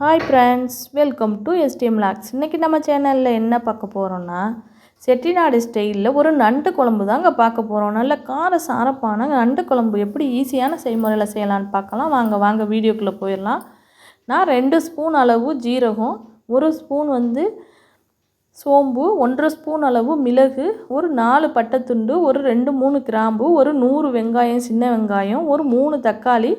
Hi friends welcome to STM logs இன்றைக்கி நம்ம சேனலில் என்ன பார்க்க போகிறோன்னா செட்டிநாடு ஸ்டைலில் ஒரு நண்டு குழம்பு தாங்க பார்க்க போகிறோம் நல்ல கார சாரப்பான நண்டு குழம்பு எப்படி ஈஸியான செய்முறையில் செய்யலான்னு பார்க்கலாம். வாங்க வாங்க வீடியோக்குள்ளே போயிடலாம். நான் ரெண்டு ஸ்பூன் அளவு ஜீரகம் ஒரு ஸ்பூன் வந்து சோம்பு ஒன்றரை ஸ்பூன் அளவு மிளகு ஒரு நாலு பட்டைத்துண்டு ஒரு ரெண்டு மூணு கிராம்பு ஒரு நூறு வெங்காயம் சின்ன வெங்காயம் ஒரு மூணு தக்காளி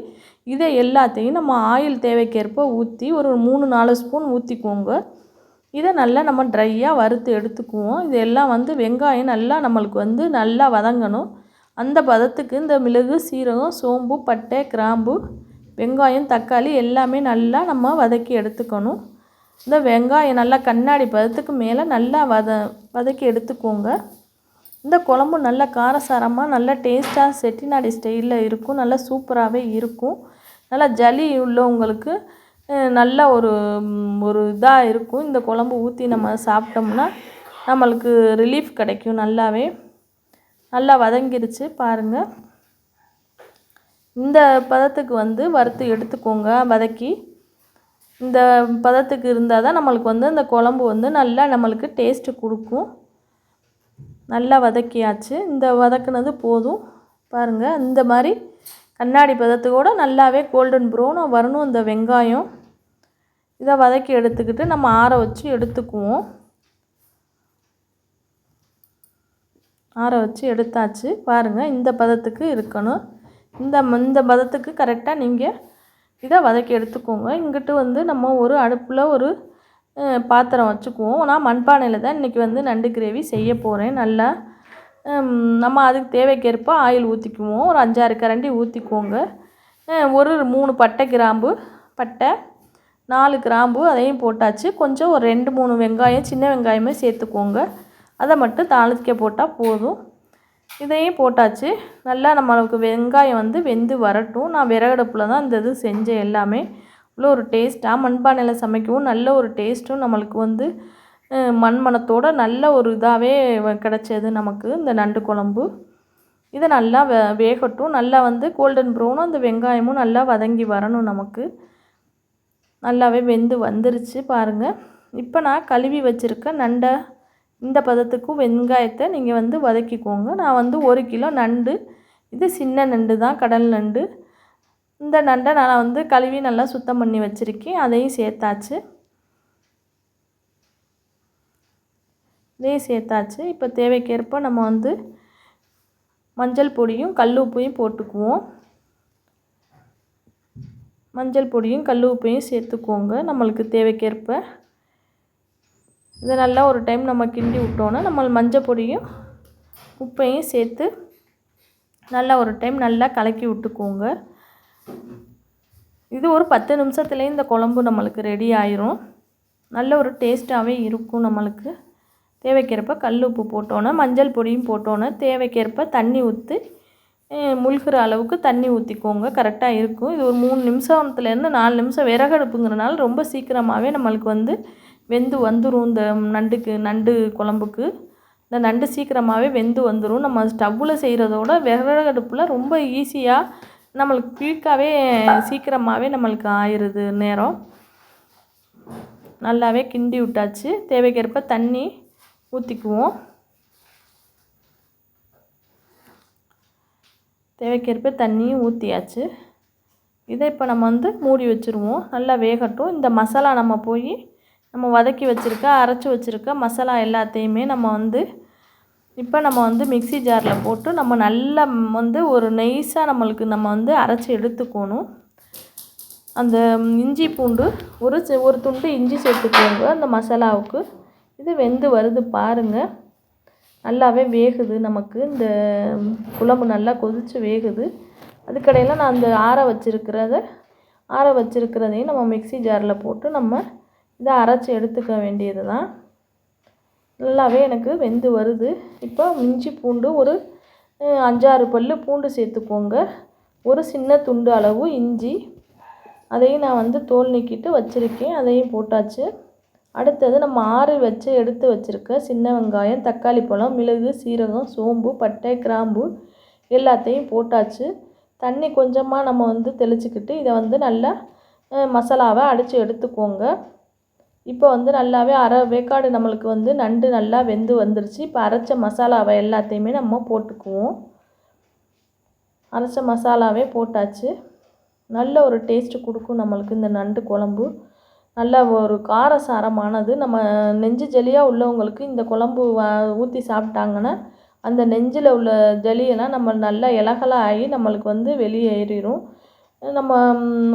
இதை எல்லாத்தையும் நம்ம ஆயில் தேவைக்கேற்ப ஊற்றி ஒரு மூணு நாலு ஸ்பூன் ஊற்றிக்கோங்க இதை நல்லா நம்ம ட்ரையாக வறுத்து எடுத்துக்குவோம். இது எல்லாம் வந்து வெங்காயம் நல்லா நம்மளுக்கு வந்து நல்லா வதங்கணும். அந்த பதத்துக்கு இந்த மிளகு சீரகம் சோம்பு பட்டை கிராம்பு வெங்காயம் தக்காளி எல்லாமே நல்லா நம்ம வதக்கி எடுத்துக்கணும். இந்த வெங்காயம் நல்லா கண்ணாடி பதத்துக்கு மேலே நல்லா வத வதக்கி எடுத்துக்கோங்க. இந்த குழம்பு நல்லா காரசாரமாக நல்லா டேஸ்ட்டாக செட்டிநாடு ஸ்டைலில் இருக்கும். நல்லா சூப்பராகவே இருக்கும். நல்லா ஜலி உள்ளவங்களுக்கு நல்ல ஒரு ஒரு இதாக இருக்கும். இந்த குழம்பு ஊற்றி நம்ம சாப்பிட்டோம்னா நம்மளுக்கு ரிலீஃப் கிடைக்கும் நல்லாவே. நல்லா வதங்கிருச்சு பாருங்கள் இந்த பதத்துக்கு வந்து வறுத்து எடுத்துக்கோங்க வதக்கி. இந்த பதத்துக்கு இருந்தால் தான் நம்மளுக்கு வந்து அந்த குழம்பு வந்து நல்லா நம்மளுக்கு டேஸ்ட்டு கொடுக்கும். நல்லா வதக்கியாச்சு. இந்த வதக்குனது போதும். பாருங்கள் இந்த மாதிரி கண்ணாடி பதத்துக்கூட நல்லாவே கோல்டன் ப்ரௌனாக வரணும் இந்த வெங்காயம். இதை வதக்கி எடுத்துக்கிட்டு நம்ம ஆற வச்சு எடுத்துக்குவோம். ஆற வச்சு எடுத்தாச்சு. பாருங்கள் இந்த பதத்துக்கு இருக்கணும். இந்த இந்த பதத்துக்கு கரெக்டாக நீங்கள் இதை வதக்கி எடுத்துக்கோங்க. இங்கிட்டு வந்து நம்ம ஒரு அடுப்பில் ஒரு பாத்திரம் வச்சுக்குவோம். நான் மண்பானையில் தான் இன்றைக்கி வந்து நண்டு கிரேவி செய்ய போகிறேன் நல்லா நம்ம அதுக்கு தேவைக்கேற்ப ஆயில் ஊற்றிக்குவோம் ஒரு அஞ்சாறு கரண்டி ஊற்றிக்கோங்க ஒரு மூணு பட்டை கிராம்பு பட்டை நாலு கிராம்பு அதையும் போட்டாச்சு. கொஞ்சம் ஒரு ரெண்டு மூணு வெங்காயம் சின்ன வெங்காயமே சேர்த்துக்கோங்க. அதை மட்டும் தாளிக்க போட்டால் போதும். இதையும் போட்டாச்சு. நல்லா நம்மளுக்கு வெங்காயம் வந்து வெந்து வரட்டும். நான் விறகடுப்பில் தான் இந்த இது செஞ்சேன் எல்லாமே. இவ்வளோ ஒரு டேஸ்ட்டாக மண்பானையில் சமைக்கவும் நல்ல ஒரு டேஸ்ட்டும் நம்மளுக்கு வந்து மண்மணத்தோட நல்ல ஒரு இதாகவே கிடச்சது நமக்கு இந்த நண்டு குழம்பு. இதை நல்லா வே வேகட்டும். நல்லா வந்து கோல்டன் ப்ரௌனும் அந்த வெங்காயமும் நல்லா வதங்கி வரணும் நமக்கு. நல்லாவே வெந்து வந்துருச்சு பாருங்கள் இப்போ நான் கழுவி வச்சுருக்க நண்டை இந்த பதத்துக்கும் வெங்காயத்தை நீங்கள் வந்து வதக்கிக்கோங்க. நான் வந்து ஒரு கிலோ நண்டு இது சின்ன நண்டு தான் கடல் நண்டு. இந்த நண்டை நான் வந்து கழுவி நல்லா சுத்தம் பண்ணி வச்சுருக்கேன். அதையும் சேர்த்தாச்சு. இதையும் சேர்த்தாச்சு. இப்போ தேவைக்கேற்ப நம்ம வந்து மஞ்சள் பொடியும் கல் உப்பையும் போட்டுக்குவோம். மஞ்சள் பொடியும் கல் உப்பையும் சேர்த்துக்கோங்க. நம்மளுக்கு தேவைக்கேற்ப. இதை நல்லா ஒரு டைம் நம்ம கிண்டி விட்டோன்னா நம்ம மஞ்சள் பொடியும் உப்பையும் சேர்த்து நல்லா ஒரு டைம் நல்லா கலக்கி விட்டுக்கோங்க. இது ஒரு பத்து நிமிஷத்துலேயே இந்த குழம்பு நம்மளுக்கு ரெடி ஆயிரும். நல்ல ஒரு டேஸ்ட்டாகவே இருக்கும் நம்மளுக்கு. தேவைக்கேற்ப கல் உப்பு போட்டோன்னே மஞ்சள் பொடியும் போட்டோன்னே தேவைக்கேற்ப தண்ணி ஊற்றி முழுகிற அளவுக்கு தண்ணி ஊற்றிக்கோங்க கரெக்டாக இருக்கும். இது ஒரு மூணு நிமிஷத்துலேருந்து நாலு நிமிஷம் விறகடுப்புங்கிறனால ரொம்ப சீக்கிரமாகவே நம்மளுக்கு வந்து வெந்து வந்துடும் இந்த நண்டுக்கு நண்டு குழம்புக்கு. இந்த நண்டு சீக்கிரமாகவே வெந்து வந்துடும் நம்ம ஸ்டவ்வில் செய்கிறதோட விறகடுப்பில் ரொம்ப ஈஸியாக நம்மளுக்கு குயிக்காகவே சீக்கிரமாகவே நம்மளுக்கு ஆயிடுது நேரம். நல்லாவே கிண்டி விட்டாச்சு. தேவைக்கேற்ப தண்ணி ஊற்றிக்குவோம் தேவைக்கேற்ப தண்ணியும் ஊற்றியாச்சு இதை இப்போ நம்ம வந்து மூடி வச்சுருவோம். நல்லா வேகட்டும். இந்த மசாலா நம்ம போய் நம்ம வதக்கி வச்சுருக்க அரைச்சி வச்சுருக்க மசாலா எல்லாத்தையுமே நம்ம வந்து இப்போ நம்ம வந்து மிக்ஸி ஜாரில் போட்டு நம்ம நல்லா வந்து ஒரு நெய்ஸாக நம்மளுக்கு நம்ம வந்து அரைச்சி எடுத்துக்கணும். அந்த இஞ்சி பூண்டு ஒரு ஒரு துண்டு இஞ்சி சேர்த்துக்கோங்க அந்த மசாலாவுக்கு. இது வெந்து வருது பாருங்கள் நல்லாவே வேகுது நமக்கு. இந்த குழம்பு நல்லா கொதித்து வேகுது. அதுக்கடையில் நான் அந்த ஆற வச்சுருக்கிறத ஆற வச்சுருக்கிறதையும் நம்ம மிக்ஸி ஜாரில் போட்டு நம்ம இதை அரைச்சி எடுத்துக்க வேண்டியது தான் நல்லாவே எனக்கு வெந்து வருது. இப்போ இஞ்சி பூண்டு ஒரு அஞ்சாறு பல் பூண்டு சேர்த்துக்கோங்க. ஒரு சின்ன துண்டு அளவு இஞ்சி. அதையும் நான் வந்து தோல் நீக்கிட்டு வச்சுருக்கேன். அதையும் போட்டாச்சு. அடுத்தது நம்ம ஆறு வச்சு எடுத்து வச்சுருக்க சின்ன வெங்காயம் தக்காளி பழம் மிளகு சீரகம் சோம்பு பட்டை கிராம்பு எல்லாத்தையும் போட்டாச்சு. தண்ணி கொஞ்சமாக நம்ம வந்து தெளிச்சுக்கிட்டு இதை வந்து நல்லா மசாலாவை அடித்து எடுத்துக்கோங்க. இப்போ வந்து நல்லாவே அரை வேக்காடு நம்மளுக்கு வந்து நண்டு நல்லா வெந்து வந்துருச்சு. இப்போ அரைச்ச மசாலாவை எல்லாத்தையுமே நம்ம போட்டுக்குவோம். அரைச்ச மசாலாவே போட்டாச்சு. நல்ல ஒரு டேஸ்ட்டு கொடுக்கும் நம்மளுக்கு இந்த நண்டு குழம்பு. நல்ல ஒரு காரசாரமானது. நம்ம நெஞ்சு ஜலியாக உள்ளவங்களுக்கு இந்த குழம்பு ஊற்றி சாப்பிட்டாங்கன்னா அந்த நெஞ்சில் உள்ள ஜலியெல்லாம் நம்ம நல்லா இலகலாக ஆகி நம்மளுக்கு வந்து வெளியேறிடும் நம்ம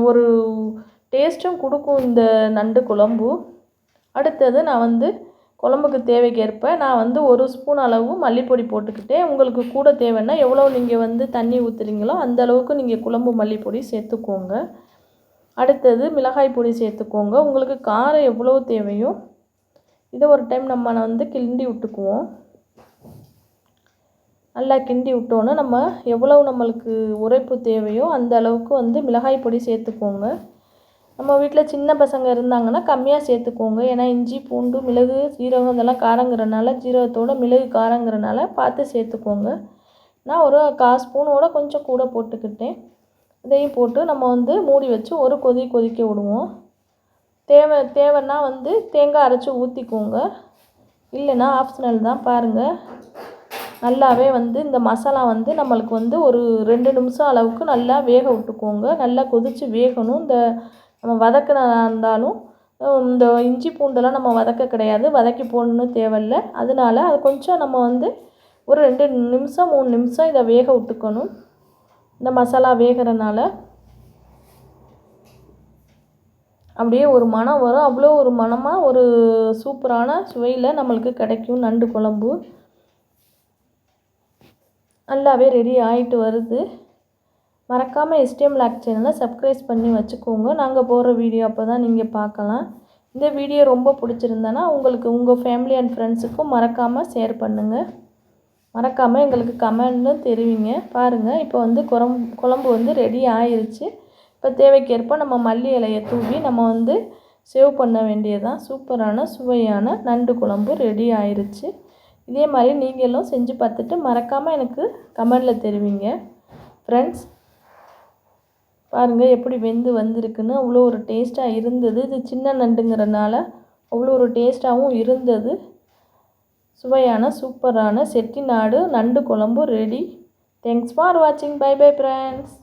ஒரு டேஸ்ட்டும் கொடுக்கும் இந்த நண்டு குழம்பு. அடுத்தது நான் வந்து குழம்புக்கு தேவைக்கேற்ப நான் வந்து ஒரு ஸ்பூன் அளவு மல்லிப்பொடி போட்டுக்கிட்டேன் உங்களுக்கு கூட தேவைன்னா எவ்வளோ நீங்கள் வந்து தண்ணி ஊற்றுறீங்களோ அந்த அளவுக்கு நீங்கள் குழம்பு மல்லிப்பொடி சேர்த்துக்கோங்க. அடுத்தது மிளகாய் பொடி சேர்த்துக்கோங்க. உங்களுக்கு காரம் எவ்வளோ தேவையோ இதை ஒரு டைம் நம்ம வந்து கிண்டி விட்டுக்குவோம். நல்லா கிண்டி விட்டோன்னே நம்ம எவ்வளவு நம்மளுக்கு உரைப்பு தேவையோ அந்த அளவுக்கு வந்து மிளகாய் பொடி சேர்த்துக்கோங்க. நம்ம வீட்டில் சின்ன பசங்க இருந்தாங்கன்னா கம்மியாக சேர்த்துக்கோங்க. ஏன்னா இஞ்சி பூண்டு மிளகு சீரகம் இதெல்லாம் காரங்கிறனால ஜீரகத்தோட மிளகு காரங்கிறனால பார்த்து சேர்த்துக்கோங்க. நான் ஒரு கால் ஸ்பூனோட கொஞ்சம் கூட போட்டுக்கிட்டேன். இதையும் போட்டு நம்ம வந்து மூடி வச்சு ஒரு கொதி கொதிக்க விடுவோம். தேவை தேவைன்னா வந்து தேங்காய் அரைச்சி ஊற்றிக்கோங்க இல்லைன்னா ஆப்ஷனல் தான் பாருங்கள் நல்லாவே வந்து இந்த மசாலா வந்து நம்மளுக்கு வந்து ஒரு ரெண்டு நிமிஷம் அளவுக்கு நல்லா வேக விட்டுக்கோங்க. நல்லா கொதித்து வேகணும். இந்த நம்ம வதக்கினதா இருந்தாலும் இந்த இஞ்சி பூண்டெல்லாம் நம்ம வதக்க கிடையாது. வதக்கி போடணும்னு தேவையில்ல. அதனால அது கொஞ்சம் நம்ம வந்து ஒரு ரெண்டு நிமிஷம் மூணு நிமிஷம் இதை வேக விட்டுக்கணும். இந்த மசாலா வேகிறனால அப்படியே ஒரு மனம் வரும். அவ்வளோ ஒரு மனமாக ஒரு சூப்பரான சுவையில் நம்மளுக்கு கிடைக்கும் நண்டு குழம்பு. நல்லாவே ரெடி ஆகிட்டு வருது. மறக்காமல் எஸ்டிஎம் லாக் சேனலை சப்ஸ்கிரைப் பண்ணி வச்சுக்கோங்க. நாங்கள் போடுற வீடியோ அப்போ தான் நீங்கள் பார்க்கலாம். இந்த வீடியோ ரொம்ப பிடிச்சிருந்தேன்னா உங்களுக்கு உங்கள் ஃபேமிலி அண்ட் ஃப்ரெண்ட்ஸுக்கும் மறக்காமல் ஷேர் பண்ணுங்கள் மறக்காமல் எங்களுக்கு கமெண்ட்டும் தெரிவிங்க. பாருங்கள் இப்போ வந்து குரம் குழம்பு வந்து ரெடி ஆயிருச்சு. இப்போ தேவைக்கேற்ப நம்ம மல்லி இலையை தூவி நம்ம வந்து சேவ் பண்ண வேண்டியதான் சூப்பரான சுவையான நண்டு குழம்பு ரெடி ஆயிருச்சு. இதே மாதிரி நீங்களும் செஞ்சு பார்த்துட்டு மறக்காமல் எனக்கு கமெண்டில் தெரிவிங்க. ஃப்ரெண்ட்ஸ் பாருங்கள் எப்படி வெந்து வந்திருக்குன்னு. அவ்வளோ ஒரு டேஸ்ட்டாக இருந்தது. இது சின்ன நண்டுங்கிறனால அவ்வளோ ஒரு டேஸ்ட்டாகவும் இருந்தது. சுவையான சூப்பரான செட்டிநாடு நண்டு குழம்பு ரெடி தேங்க்ஸ் ஃபார் வாட்சிங் பை பை ஃப்ரெண்ட்ஸ்